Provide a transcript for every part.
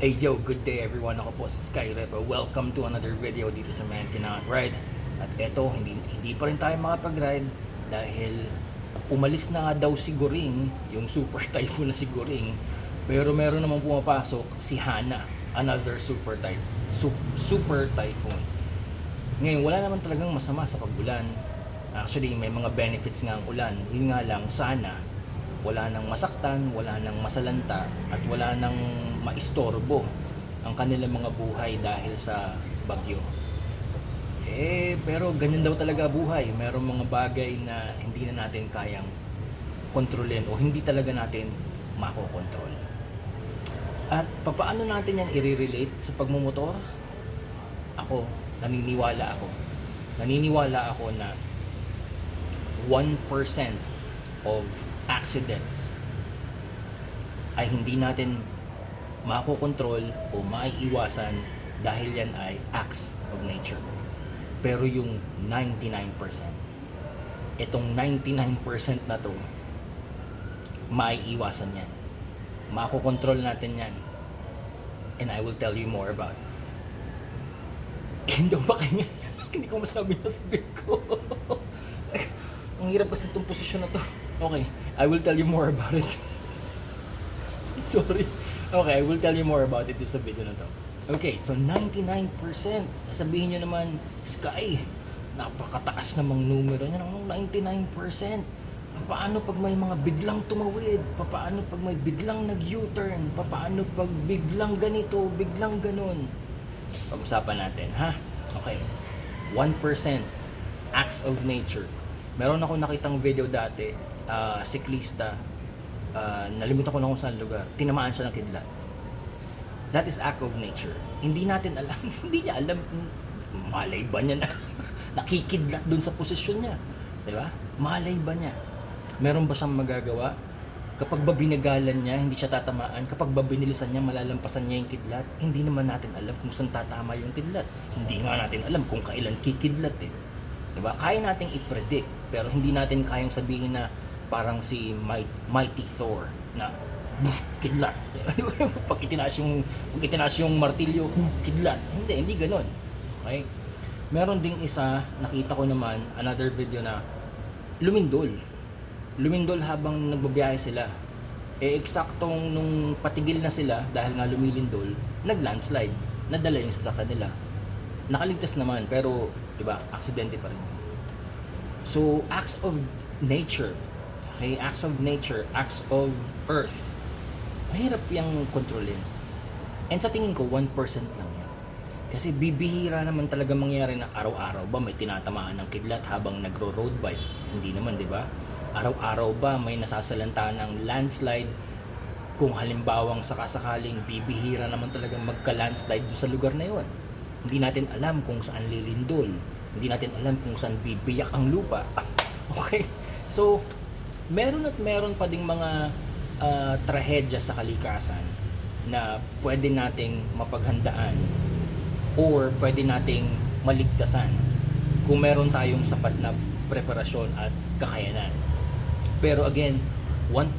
Hey yo, good day everyone. Ako po si Sky Rebel. Welcome to another video dito sa Man Cannot Ride. At eto, hindi, hindi pa rin tayo makapag-ride dahil umalis na daw si Goring, yung super typhoon na si Goring. Pero meron namang pumapasok si Hana, another super type, su- super typhoon. Ngayon, wala naman talagang masama sa pag-ulan. Actually, may mga benefits nga ang ulan. Yun nga lang, sana wala nang masaktan, wala nang masalanta, at wala nang maistorbo ang kanilang mga buhay dahil sa bagyo. Eh, pero ganyan daw talaga buhay. Merong mga bagay na hindi na natin kayang kontrolin o hindi talaga natin makokontrol. At papaano natin yan i-relate sa pagmumotor? Ako, naniniwala ako. Naniniwala ako na 1% of accidents ay hindi natin makokontrol o maiiwasan dahil yan ay acts of nature. Pero yung 99%, itong 99% na to, maiiwasan yan. Makokontrol natin yan. And I will tell you more about it. Hindi ba kanya? Hindi ko masabi na sabi ko. Ang hirap kasi itong posisyon na to. Okay, I will tell you more about it. Sorry. Okay, I will tell you more about it sa video na to. Okay, so 99%. Sabihin nyo naman, Sky, napakataas namang numero niya. Anong 99%? Paano pag may mga biglang tumawid? Paano pag may biglang nag-U-turn? Paano pag biglang ganito, biglang ganun? Pag-usapan natin, ha? Okay. 1% acts of nature. Meron ako nakitang video dati, ah, siklista, ah, nalimutan ko na kung saan lugar, tinamaan siya ng kidlat. That is act of nature. Hindi natin alam, hindi niya alam kung malay ba niya na nakikidlat dun sa posisyon niya. Di ba? Malay ba niya? Meron ba siyang magagawa? Kapag ba binagalan niya, hindi siya tatamaan. Kapag ba niya, malalampasan niya yung kidlat. Hindi naman natin alam kung saan tatama yung kidlat. Hindi nga natin alam kung kailan kikidlat eh. Diba? Kaya nating i-predict, pero hindi natin kayang sabihin na parang si Mighty, Mighty Thor na "Buh, kidlat. pag itinaas yung pag itinaas yung martilyo, "Buh, kidlat. Hindi, hindi ganoon. Okay? Meron ding isa, nakita ko naman, another video na lumindol. Lumindol habang nagbabiyahe sila. Eh, eksaktong nung patigil na sila dahil nga lumilindol, nag-landslide. Nadala yung sasakyan nila. Nakaligtas naman, pero, di ba, aksidente pa rin. So, acts of nature, okay, acts of nature, acts of earth, mahirap yung kontrolin. And sa tingin ko, 1% lang yan. Kasi bibihira naman talaga mangyari na araw-araw ba may tinatamaan ng kidlat habang nagro-road bike? Hindi naman, di ba? Araw-araw ba may nasasalanta ng landslide kung halimbawang sakasakaling bibihira naman talagang magka-landslide doon sa lugar na yon. Hindi natin alam kung saan lilindol. Hindi natin alam kung saan bibiyak ang lupa. okay? So, meron at meron pa ding mga ah, trahedya sa kalikasan na pwede nating mapaghandaan or pwede nating maligtasan kung meron tayong sapat na preparasyon at kakayanan. Pero again, 1%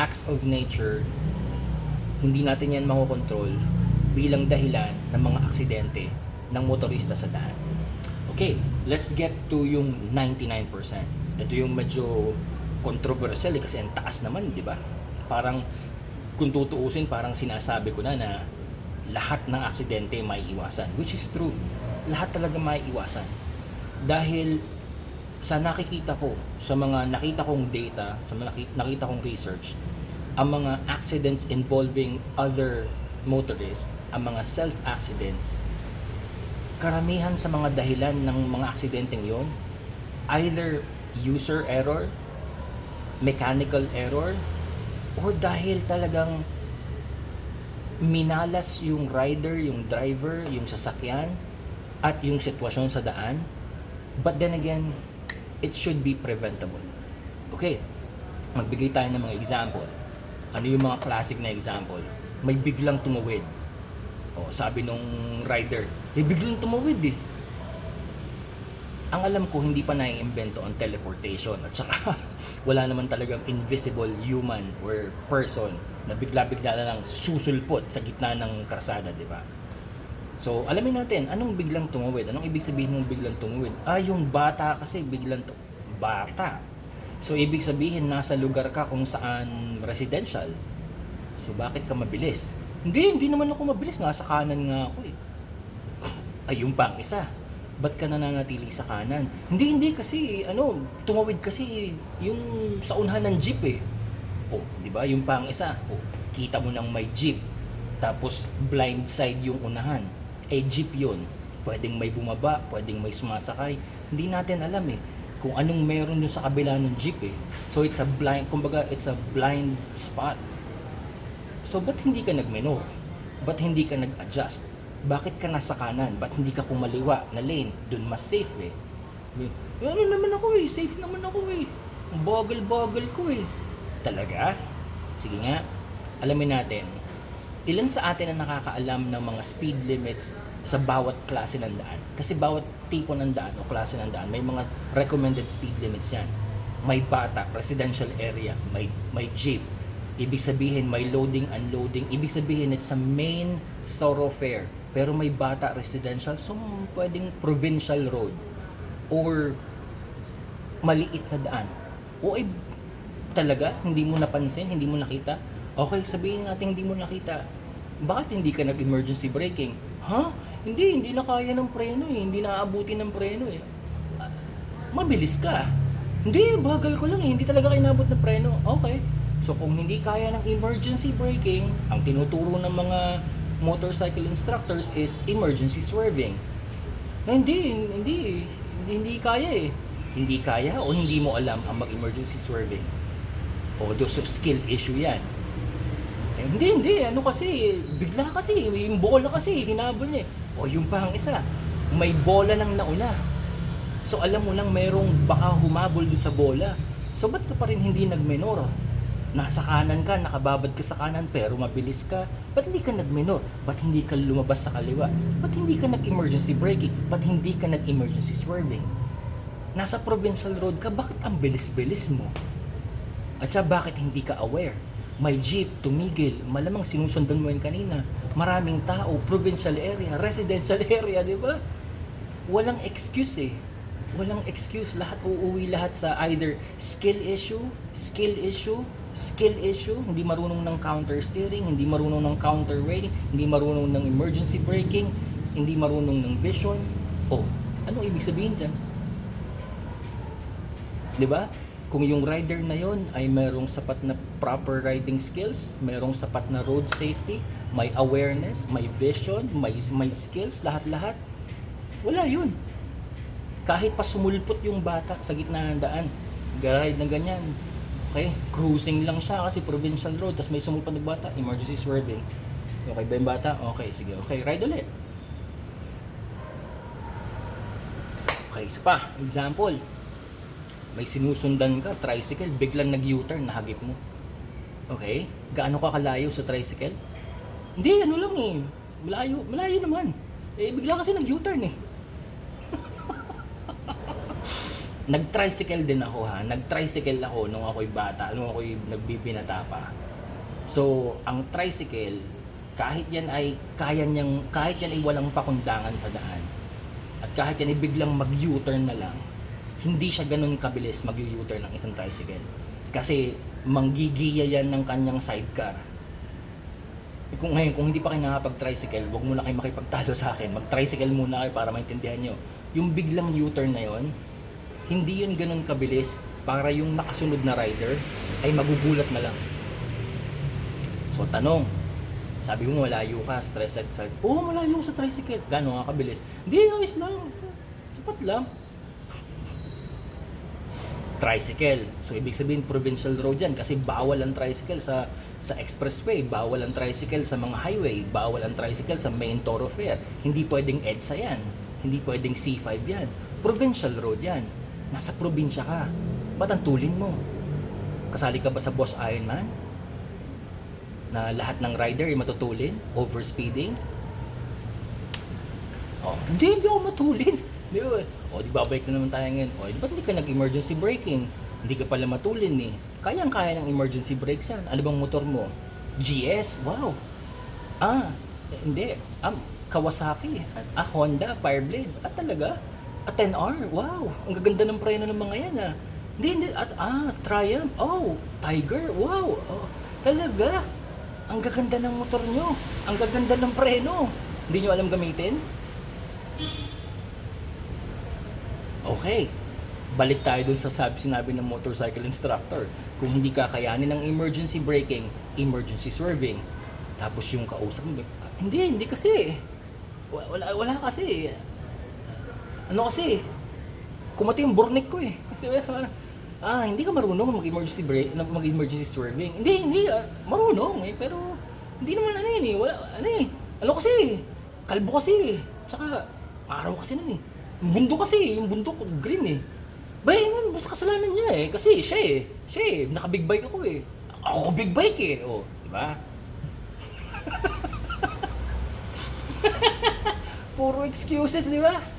acts of nature, hindi natin yan makokontrol bilang dahilan ng mga aksidente ng motorista sa daan. Okay, let's get to yung 99%. Ito yung medyo controversial eh, kasi ang taas naman, di ba? Parang kung tutuusin, parang sinasabi ko na na lahat ng aksidente may iwasan. Which is true. Lahat talaga may iwasan. Dahil sa nakikita ko, sa mga nakita kong data, sa mga nakita, nakita kong research, ang mga accidents involving other motorists, ang mga self-accidents, karamihan sa mga dahilan ng mga aksidenteng yon, either user error, mechanical error, or dahil talagang minalas yung rider, yung driver, yung sasakyan, at yung sitwasyon sa daan. But then again, it should be preventable. Okay, magbigay tayo ng mga example. Ano yung mga classic na example? May biglang tumawid. O, sabi nung rider, may biglang tumawid eh. Ang alam ko, hindi pa naiimbento ang teleportation at saka wala naman talagang invisible human or person na bigla-bigla na lang susulpot sa gitna ng karsada, di ba? So, alamin natin, anong biglang tumawid? Anong ibig sabihin ng biglang tumawid? Ah, yung bata kasi biglang tu- bata. So, ibig sabihin, nasa lugar ka kung saan residential. So, bakit ka mabilis? Hindi, hindi naman ako mabilis. Nasa kanan nga ako eh. Ay, yung pang isa. Ba't ka nananatili sa kanan? Hindi, hindi kasi, ano, tumawid kasi yung sa unahan ng jeep eh. Oh, di ba? Yung pang isa, oh, kita mo nang may jeep. Tapos blind side yung unahan. Eh jeep yun. Pwedeng may bumaba, pwedeng may sumasakay. Hindi natin alam eh kung anong meron dun sa kabila ng jeep eh. So it's a blind, kumbaga it's a blind spot. So ba't hindi ka nagmenor? Ba't hindi ka nag-adjust? Bakit ka nasa kanan? Ba't hindi ka kumaliwa na lane? Dun mas safe eh. Ano naman ako eh, safe naman ako eh. Ang bagal-bagal ko eh. Talaga? Sige nga, alamin natin. Ilan sa atin ang nakakaalam ng mga speed limits sa bawat klase ng daan? Kasi bawat tipo ng daan o klase ng daan, may mga recommended speed limits yan. May bata, residential area, may, may jeep. Ibig sabihin, may loading, unloading. Ibig sabihin, it's a main thoroughfare. Pero may bata, residential, so pwedeng provincial road or maliit na daan. O ay talaga, hindi mo napansin, hindi mo nakita. Okay, sabihin natin hindi mo nakita. Bakit hindi ka nag-emergency braking? Ha? Hindi, hindi na kaya ng preno eh. Hindi naaabuti ng preno eh. Ah, Mabilis ka. Hindi, bagal ko lang eh. Hindi talaga kinabot ng preno. Okay. So kung hindi kaya ng emergency braking, ang tinuturo ng mga motorcycle instructors is emergency swerving. Na hindi, hindi, hindi, hindi kaya eh. Hindi kaya o hindi mo alam ang mag-emergency swerving. O those of skill issue yan. Eh, hindi, hindi. Ano kasi, bigla kasi, yung bola kasi, hinabol niya. eh. O yung pang isa, may bola nang nauna. So alam mo lang merong baka humabol doon sa bola. So ba't ka pa rin hindi nagmenor? Nasa kanan ka, nakababad ka sa kanan pero mabilis ka. Ba't hindi ka nagmenor? Ba't hindi ka lumabas sa kaliwa? Ba't hindi ka nag-emergency braking? Ba't hindi ka nag-emergency swerving? Nasa provincial road ka, bakit ang bilis-bilis mo? At siya, bakit hindi ka aware? May jeep, tumigil, malamang sinusundan mo yun kanina. Maraming tao, provincial area, residential area, di ba? Walang excuse eh. Walang excuse. Lahat uuwi lahat sa either skill issue, skill issue, skill issue, hindi marunong ng counter steering, hindi marunong ng counter rating, hindi marunong ng emergency braking, hindi marunong ng vision. Oh, ano ibig sabihin dyan? 'di ba? Kung yung rider na yon ay merong sapat na proper riding skills, merong sapat na road safety, may awareness, may vision, may may skills, lahat-lahat. Wala yun. Kahit pa sumulpot yung bata sa gitna ng daan, ride na ganyan. Okay, cruising lang siya kasi provincial road, tapos may sumulpot na bata, emergency swerving. Okay ba yung bata? Okay, sige. Okay, ride ulit. Okay, isa pa. Example may sinusundan ka, tricycle, biglang nag-U-turn, nahagip mo. Okay? Gaano ka kalayo sa tricycle? Hindi, ano lang eh. Malayo, malayo naman. Eh, bigla kasi nag-U-turn eh. Nag-tricycle din ako ha. Nag-tricycle ako nung ako'y bata, nung ako'y nagbibinata pa. So, ang tricycle, kahit yan ay, kaya niyang, kahit yan ay walang pakundangan sa daan, at kahit yan ay biglang mag-U-turn na lang, hindi siya ganun kabilis mag-u-turn ng isang tricycle. Kasi manggigiya yan ng kanyang sidecar. Eh, Kung ngayon, kung hindi pa kayo nakapag-tricycle, huwag muna kayo makipagtalo sa akin. Mag-tricycle muna kayo para maintindihan nyo. Yung biglang U-turn na yon, hindi yun ganun kabilis para yung nakasunod na rider ay magugulat na lang. So, tanong, sabi mo malayo ka sa tricycle. Oo, malayo ko sa tricycle. Gano'n nga kabilis? Hindi, ayos lang. Sapat lang tricycle. So ibig sabihin provincial road yan kasi bawal ang tricycle sa sa expressway, bawal ang tricycle sa mga highway, bawal ang tricycle sa main thoroughfare. Hindi pwedeng EDSA yan. Hindi pwedeng C5 yan. Provincial road yan. Nasa probinsya ka. Ba't ang tulin mo? Kasali ka ba sa Boss Ironman? Na lahat ng rider ay matutulin? Overspeeding? Oh, hindi, hindi ako matulin. Di ba? O, di babalik na naman tayo ngayon. O, di ba't hindi ka nag-emergency braking? Hindi ka pala matulin eh. Kayang-kaya ng emergency brakes yan. Ano bang motor mo? GS, wow. Ah, hindi. Um, Kawasaki. Ah, Honda, Fireblade. Ah, talaga? Ah, 10R, wow. Ang gaganda ng preno ng mga yan, ah. Hindi, hindi. At, ah, Triumph. Oh, Tiger, wow. Oh, talaga? Ang gaganda ng motor nyo. Ang gaganda ng preno. Hindi nyo alam gamitin? Okay. Balik tayo dun sa sabi, sinabi ng motorcycle instructor. Kung hindi kakayanin ng emergency braking, emergency swerving, tapos yung kausap mo, "Ah, hindi, hindi kasi. Wa- Wala, wala kasi. Ano kasi? Kumati yung burnik ko eh. Ah, hindi ka marunong mag-emergency brake, mag-emergency swerving. Hindi, hindi. ah, marunong eh, pero hindi naman ano yun eh. Wala, ano eh. Ano kasi? Kalbo kasi eh. Tsaka, araw kasi nun eh. Bundo kasi, yung bundok green eh. Ba, yun, basta kasalanan niya eh. Kasi siya eh. Siya eh. Naka-big bike ako eh. Ako big bike eh. Oh, di ba? Puro excuses, di ba?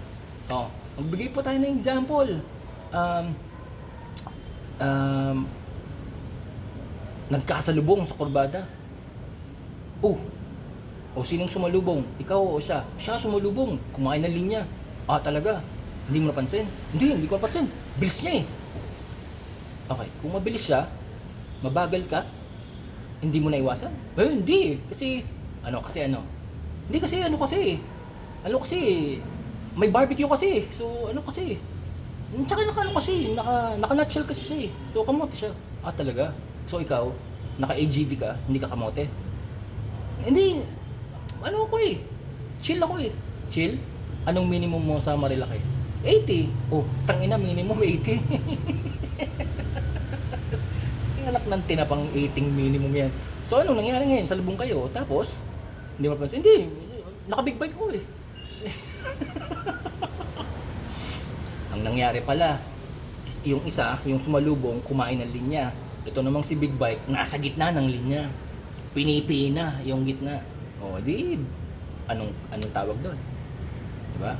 Oh, magbigay po tayo ng example. Um, um, nagkasalubong sa kurbada. Oh, o sinong sumalubong? Ikaw o siya? Siya sumalubong. Kumain ng linya. Ah, talaga? Hindi mo napansin? Hindi, hindi ko napansin. Bilis niya eh. Okay, kung mabilis siya, mabagal ka, hindi mo naiwasan? Eh, hindi. Kasi, ano, kasi ano? Hindi kasi, ano kasi, ano kasi, may barbecue kasi. So, ano kasi, Hmm, Tsaka naka ano kasi, naka, naka nutshell kasi siya eh. So, kamote siya. Ah, talaga? So, ikaw, naka AGV ka, hindi ka kamote? Hindi, ano ako eh, chill ako eh. Chill? Anong minimum mo sa Marilaki? 80. Oh, tangina, minimum 80. Yung anak ng tinapang 80 minimum yan. So, anong nangyari ngayon? Salubong kayo, tapos, hindi mo pansin, hindi, naka-big bike ko eh. Ang nangyari pala, yung isa, yung sumalubong, kumain ng linya. Ito namang si Big Bike, nasa gitna ng linya. Pinipina yung gitna. O di, anong, anong tawag doon? Diba?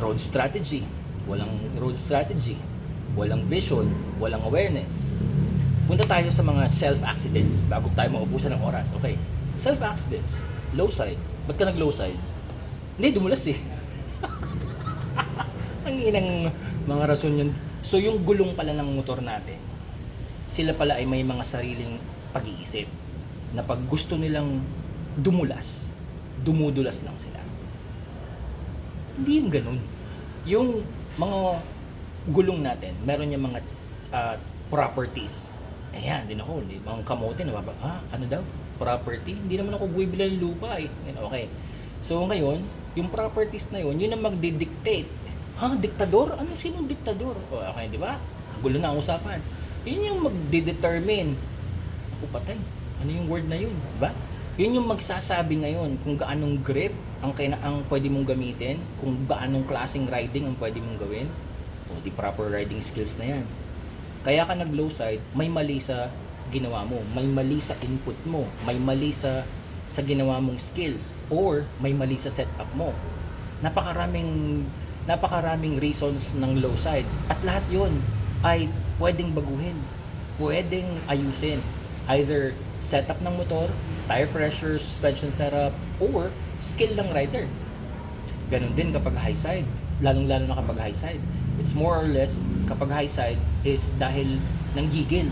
Road strategy. Walang road strategy. Walang vision. Walang awareness. Punta tayo sa mga self-accidents bago tayo maubusan ng oras. Okay. Self-accidents. Low side. Ba't ka nag-low side? Hindi, dumulas eh. Ang inang mga rason yun. So yung gulong pala ng motor natin, sila pala ay may mga sariling pag-iisip na pag gusto nilang dumulas, dumudulas lang sila. Hindi yung ganun. Yung mga gulong natin, meron yung mga ah, properties. Ayan, din ako, di mga kamote, nababa, ah, ano daw? Property? Hindi naman ako bumibili ng lupa eh. Okay. So ngayon, yung properties na yun, yun ang magdidictate. Ha, diktador? Ano sinong diktador? O, okay, di ba? Gulo na ang usapan. Yun yung magdidetermine. Ako patay. Ano yung word na yun? Di ba? Yun yung magsasabi ngayon kung gaanong grip ang, kaina, ang pwede mong gamitin, kung gaanong klaseng riding ang pwede mong gawin. O, di proper riding skills na yan. Kaya ka nag low side, may mali sa ginawa mo, may mali sa input mo, may mali sa sa ginawa mong skill or may mali sa setup mo. Napakaraming napakaraming reasons ng low side at lahat 'yon ay pwedeng baguhin, pwedeng ayusin. Either setup ng motor, tire pressure, suspension setup, or skill ng rider. Ganon din kapag high side, lalong-lalo na kapag high side. It's more or less kapag high side is dahil ng gigil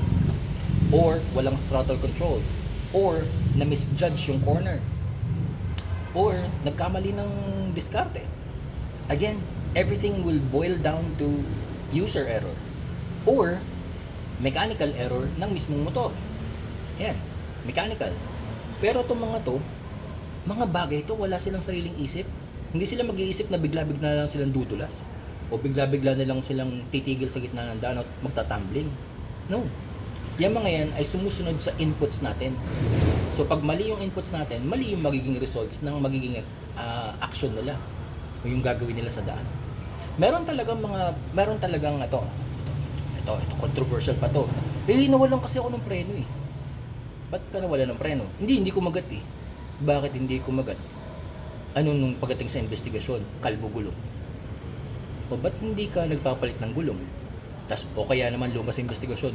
or walang throttle control or na misjudge yung corner or nagkamali ng diskarte. Again, everything will boil down to user error or mechanical error ng mismong motor. Yan, mechanical. Pero itong mga to, mga bagay to, wala silang sariling isip. Hindi sila mag-iisip na bigla-bigla lang silang dudulas. O bigla-bigla na lang silang titigil sa gitna ng daan at magtatumbling. No. Yan mga yan ay sumusunod sa inputs natin. So pag mali yung inputs natin, mali yung magiging results ng magiging ah, action nila o yung gagawin nila sa daan. Meron talagang mga, meron talagang ito, ito, ito, controversial pa to. Eh, nawalan kasi ako ng preno eh. Ba't ka nawala ng preno? Hindi, hindi kumagat eh. Bakit hindi kumagat? Ano nung pagdating sa investigasyon? Kalbo gulong. O ba't hindi ka nagpapalit ng gulong? Tas, o kaya naman lumas sa investigasyon,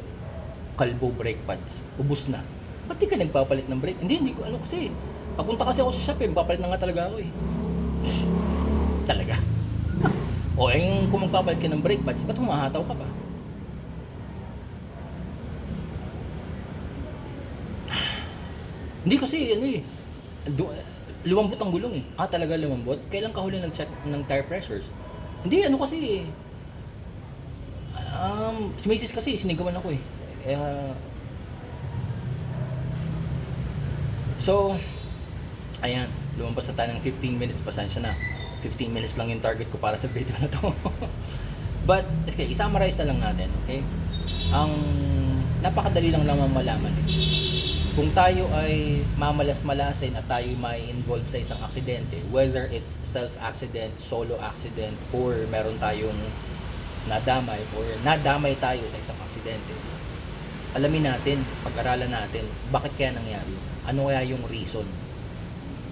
kalbo brake pads. Ubus na. ba't di ka nagpapalit ng brake? Hindi, hindi ko, ano kasi, papunta kasi ako sa shop eh, papalit na nga talaga ako eh. talaga. O, eh, kung magpapalit ka ng brake pads, ba't humahataw ka pa? Hindi kasi, ano eh, du- lumambot ang gulong eh. Ah, talaga lumambot? Kailan ka huli nag-check ng tire pressures? Hindi, ano kasi eh. Um, si Macy's kasi, sinigawan ako eh. Kaya, so, ayan, lumampas na tayo ng 15 minutes, pasensya na. 15 minutes lang yung target ko para sa video na to. But, okay, i-summarize na lang natin, okay? Ang napakadali lang naman malaman. Kung tayo ay mamalas-malasin at tayo may involve sa isang aksidente, whether it's self-accident, solo accident, or meron tayong nadamay or nadamay tayo sa isang aksidente, alamin natin, pag-aralan natin, bakit kaya nangyari? Ano kaya yung reason?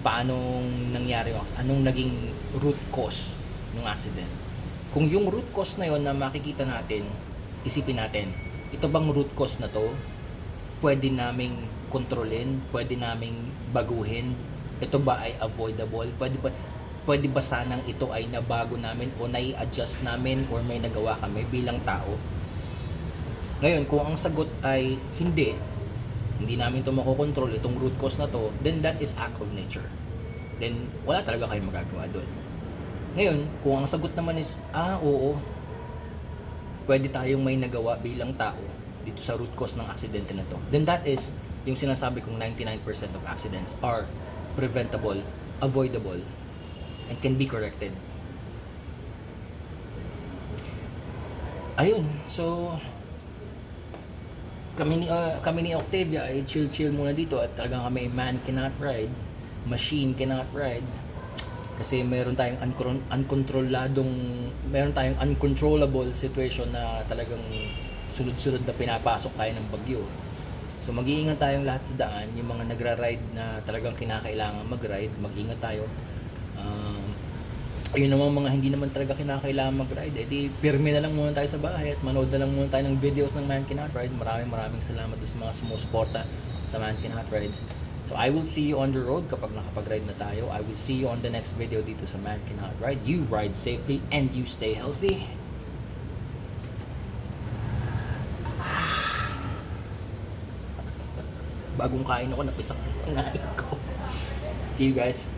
Paano nangyari yung Anong naging root cause ng accident? Kung yung root cause na yon na makikita natin, isipin natin, ito bang root cause na to? Pwede naming kontrolin? Pwede naming baguhin? Ito ba ay avoidable? Pwede ba pwede ba sanang ito ay nabago namin o nai-adjust namin or may nagawa kami bilang tao? Ngayon, kung ang sagot ay hindi, hindi namin ito makokontrol, itong root cause na to, then that is act of nature. Then, wala talaga kayong magagawa doon. Ngayon, kung ang sagot naman is, ah, oo, pwede tayong may nagawa bilang tao dito sa root cause ng aksidente na to, then that is yung sinasabi kong 99% of accidents are preventable, avoidable, and can be corrected. Ayun, so kami ni ah, kami ni Octavia ay chill-chill muna dito at talagang kami man cannot ride, machine cannot ride kasi meron tayong uncon- uncontrolladong meron tayong uncontrollable situation na talagang sunod-sunod na pinapasok tayo ng bagyo. So mag-iingat tayong lahat sa daan, yung mga nagra-ride na talagang kinakailangan mag-ride, mag-ingat tayo. Um, ayun naman mga hindi naman talaga kinakailangan mag-ride, eh di pirmi na lang muna tayo sa bahay at manood na lang muna tayo ng videos ng Man Cannot Ride. Maraming maraming salamat sa mga sumusuporta sa Man Cannot Ride. So I will see you on the road kapag nakapag-ride na tayo. I will see you on the next video dito sa Man Cannot Ride. You ride safely and you stay healthy. Bagong kain ako, napisak kinain ko. See you guys.